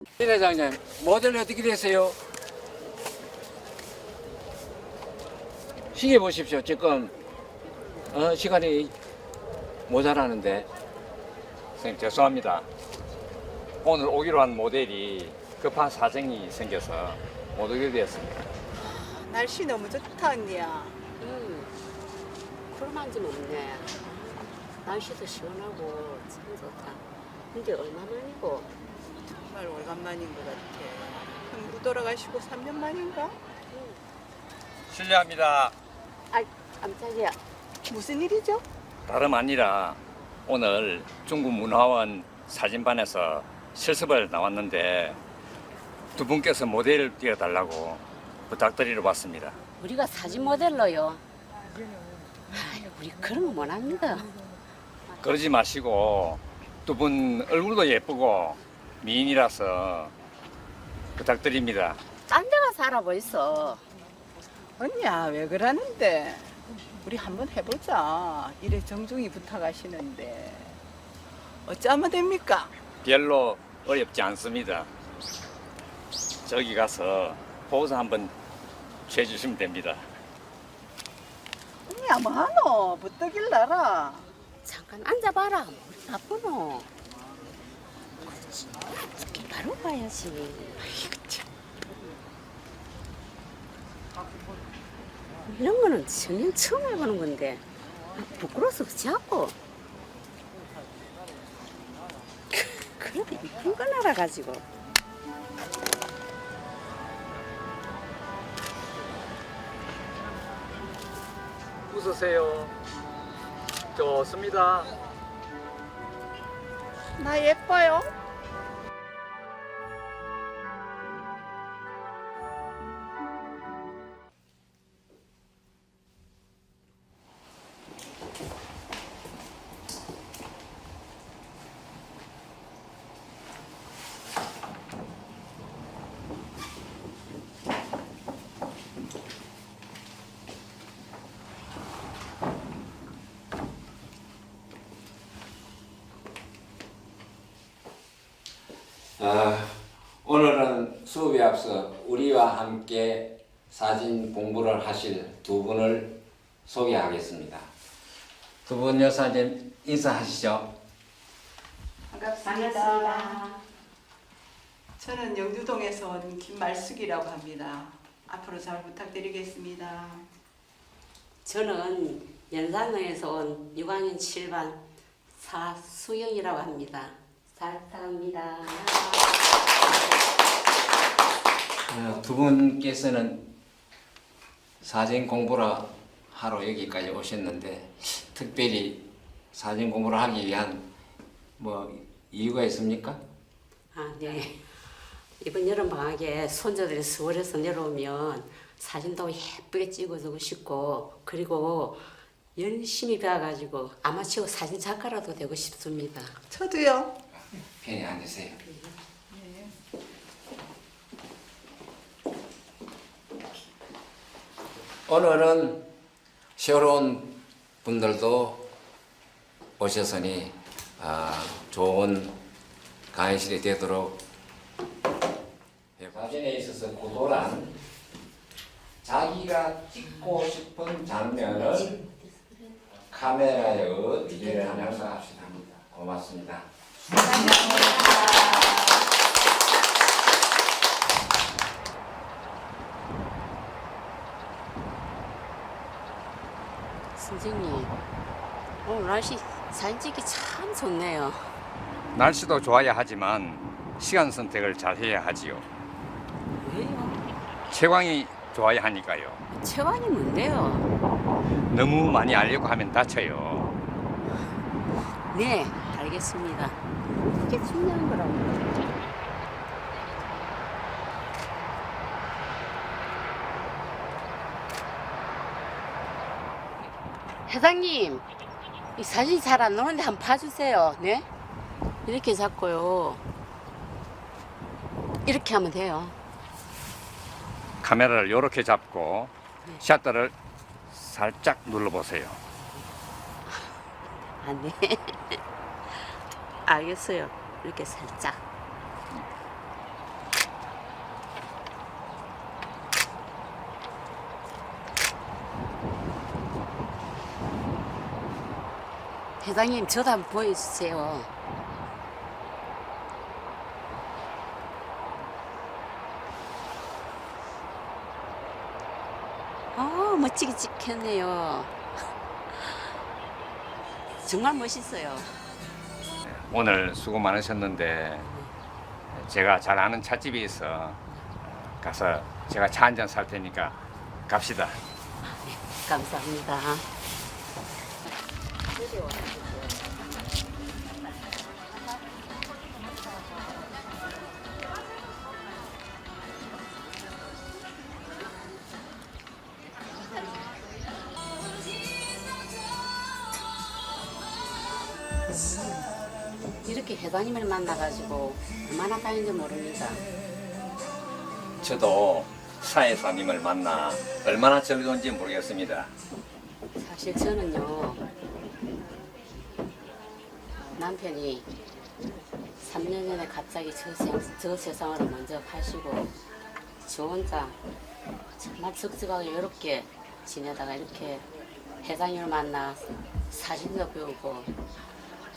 이 회장님 모델 어떻게 되세요? 시계 보십시오. 지금 어, 시간이 모자라는데 선생님 죄송합니다. 오늘 오기로 한 모델이 급한 사정이 생겨서 못 오게 되었습니다. 날씨 너무 좋다 언니야. 음, 구름 좀 없네. 날씨도 시원하고 참 좋다. 근데 얼마만이고? 정말 오래간만인 것 같아. 형부 돌아가시고 3년 만인가? 실례합니다. 아, 깜짝이야. 무슨 일이죠? 다름 아니라 오늘 중국 문화원 사진반에서 실습을 나왔는데 두 분께서 모델을 띄워달라고 부탁드리러 왔습니다. 우리가 사진 모델로요. 아유, 우리 그런 거 못합니다. 그러지 마시고 두 분 얼굴도 예쁘고 미인이라서 부탁드립니다. 딴 데가 살아보 있어. 언니야 왜 그러는데? 우리 한번 해보자. 이래 정중히 부탁하시는데 어쩌면 됩니까? 별로 어렵지 않습니다. 저기 가서 포즈 한번 취해주시면 됩니다. 언니야 뭐하노? 부탁일 나라. 잠깐 앉아봐라. 머리 나쁘노. 그렇지. 이렇게 바로 봐야지. 아이고, 참. 이런 거는 전혀 처음 해보는 건데 아, 부끄러워서 자꾸 그래도 이쁜 건 알아가지고 웃으세요. 좋습니다. 나 예뻐요? 아, 오늘은 수업에 앞서 우리와 함께 사진 공부를 하실 두 분을 소개하겠습니다. 두 분 여사님 인사하시죠. 반갑습니다. 저는 영주동에서 온 김말숙이라고 합니다. 앞으로 잘 부탁드리겠습니다. 저는 연산동에서 온 6학년 7반 사수영이라고 합니다. 잘 부탁합니다. 어, 두 분께서는 사진 공부를 하러 여기까지 오셨는데 특별히 사진 공부를 하기 위한 뭐 이유가 있습니까? 아, 네. 이번 여름 방학에 손자들이 서울에서 내려오면 사진도 예쁘게 찍어주고 싶고 그리고 열심히 배워가지고 아마추어 사진 작가라도 되고 싶습니다. 저도요. 편히 앉으세요. 오늘은 새로운 분들도 오셨으니 아, 좋은 강의실이 되도록 사진에 있어서 고도란 자기가 찍고 싶은 장면을 카메라에 어디를 하면서 합시다. 고맙습니다. 선생님, 오늘 날씨 사진 찍기 참 좋네요. 날씨도 좋아야 하지만 시간 선택을 잘 해야 하지요. 왜요? 채광이 좋아야 하니까요. 채광이 뭔데요? 너무 많이 알려고 하면 다쳐요. 네, 알겠습니다. 그게 중요한 거라고. 회장님, 이 사진 잘 안 나오는데 한번 봐주세요. 네? 이렇게 잡고요. 이렇게 하면 돼요. 카메라를 이렇게 잡고 셔터를 살짝 눌러보세요. 아, 네. 알겠어요. 이렇게 살짝. 대장님 저도 한번 보여주세요. 아 멋지게 찍혔네요. 정말 멋있어요. 오늘 수고 많으셨는데 제가 잘 아는 찻집이 있어 가서 제가 차 한 잔 살 테니까 갑시다. 감사합니다. 회장님을 만나가지고 얼마나 다행인지 모릅니다. 저도 사회사님을 만나 얼마나 즐거운지 모르겠습니다. 사실 저는요 남편이 3년 전에 갑자기 저, 세- 저 세상으로 먼저 가시고 저 혼자 정말 적적하게 외롭게 지내다가 이렇게 회장님을 만나 사진도 배우고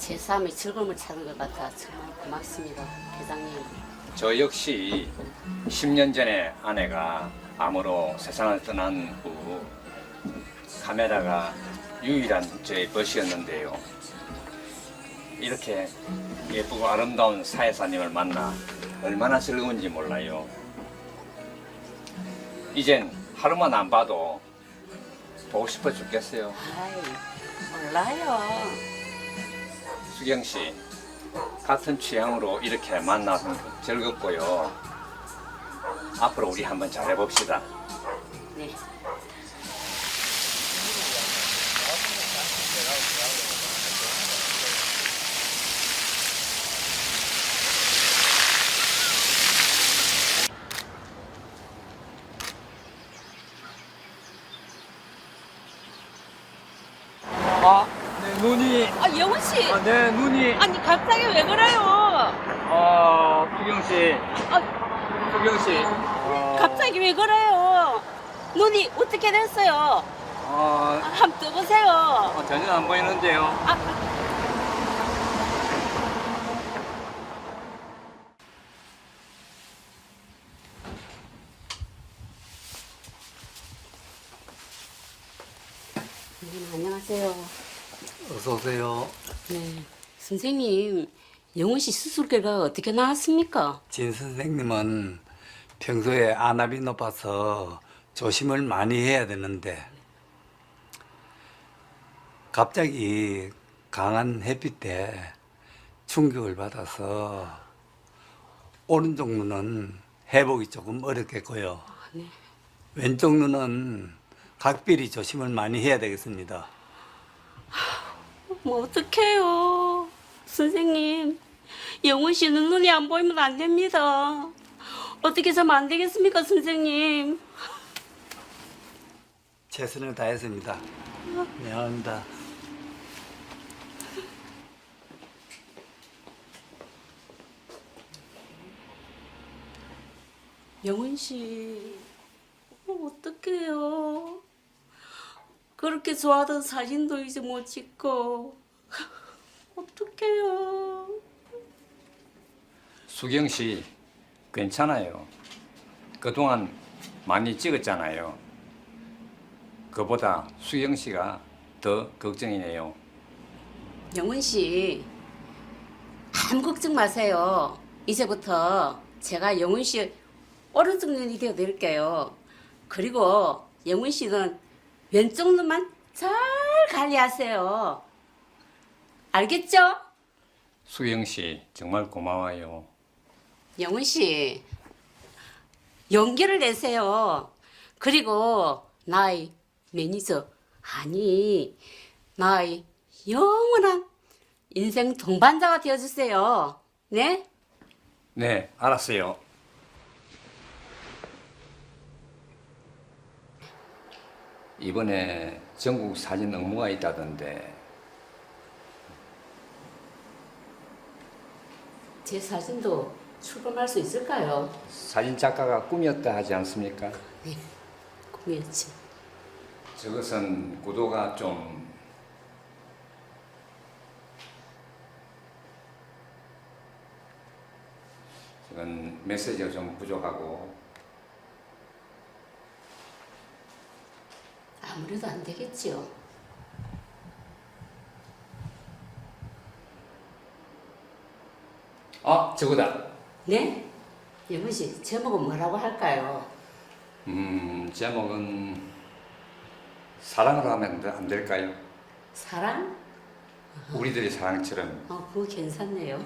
제 삶의 즐거움을 찾은 것 같아 정말 고맙습니다 회장님 저 역시 10년 전에 아내가 암으로 세상을 떠난 후 카메라가 유일한 저의 벗이었는데요. 이렇게 예쁘고 아름다운 사회사님을 만나 얼마나 즐거운지 몰라요. 이젠 하루만 안 봐도 보고 싶어 죽겠어요. 아이 몰라요 수경 씨, 같은 취향으로 이렇게 만나서 즐겁고요. 앞으로 우리 한번 잘해봅시다. 네. 아, 내 눈이, 아 영훈 씨, 아, 내 눈이, 아니 갑자기 왜 그래요? 아, 수경 씨, 아, 수경 씨, 갑자기 왜 그래요? 눈이 어떻게 됐어요? 아, 아, 한번 떠보세요. 아, 전혀 안 보이는데요. 아, 선생님 안녕하세요 어서 오세요. 네 선생님 영훈 씨 수술 결과가 어떻게 나왔습니까? 진 선생님은 평소에 안압이 높아서 조심을 많이 해야 되는데 갑자기 강한 햇빛에 충격을 받아서 오른쪽 눈은 회복이 조금 어렵겠고요. 네. 왼쪽 눈은 각별히 조심을 많이 해야 되겠습니다. 뭐 어떡해요. 선생님, 영훈 씨는 눈이 안 보이면 안 됩니다. 어떻게 하면 안 되겠습니까, 선생님? 최선을 다했습니다. 미안합니다. 영훈 씨, 어, 어떡해요. 그렇게 좋아하던 사진도 이제 못 찍고. 어떡해요. 수경 씨, 괜찮아요. 그동안 많이 찍었잖아요. 그보다 수경 씨가 더 걱정이네요. 영훈 씨 아무 걱정 마세요. 이제부터 제가 영훈 씨 오른쪽 눈이 되어 드릴게요. 그리고 영훈 씨는 왼쪽 눈만 잘 관리하세요. 알겠죠? 수경 씨, 정말 고마워요. 영훈 씨 용기를 내세요. 그리고 나의 매니저 아니 나의 영원한 인생 동반자가 되어주세요. 네? 네, 알았어요. 이번에 전국 사진 응모가 있다던데 제 사진도 출범할 수 있을까요? 사진 작가가 꿈이었다 하지 않습니까? 네, 꿈이었지. 저것은 구도가 좀 이건 메시지가 좀 부족하고 아무래도 안 되겠지요. 아 저거다 네? 영훈 씨 제목은 뭐라고 할까요? 음 제목은 사랑으로 하면 안 될까요? 사랑? 우리들의 사랑처럼 어, 그거 괜찮네요.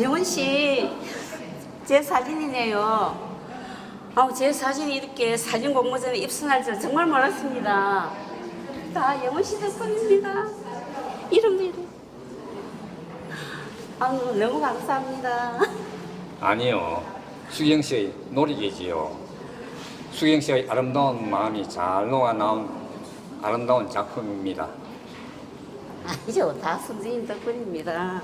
영훈 씨, 제 사진이네요. 아우, 제 사진이 이렇게 사진 공모전에 입선할 줄 정말 몰랐습니다. 다 영훈 씨 덕분입니다. 이름도 이래. 아우, 너무 감사합니다. 아니요 수경 씨의 노력이지요 수경 씨의 아름다운 마음이 잘 녹아 나온 아름다운 작품입니다 아니죠, 다 선생님 덕분입니다.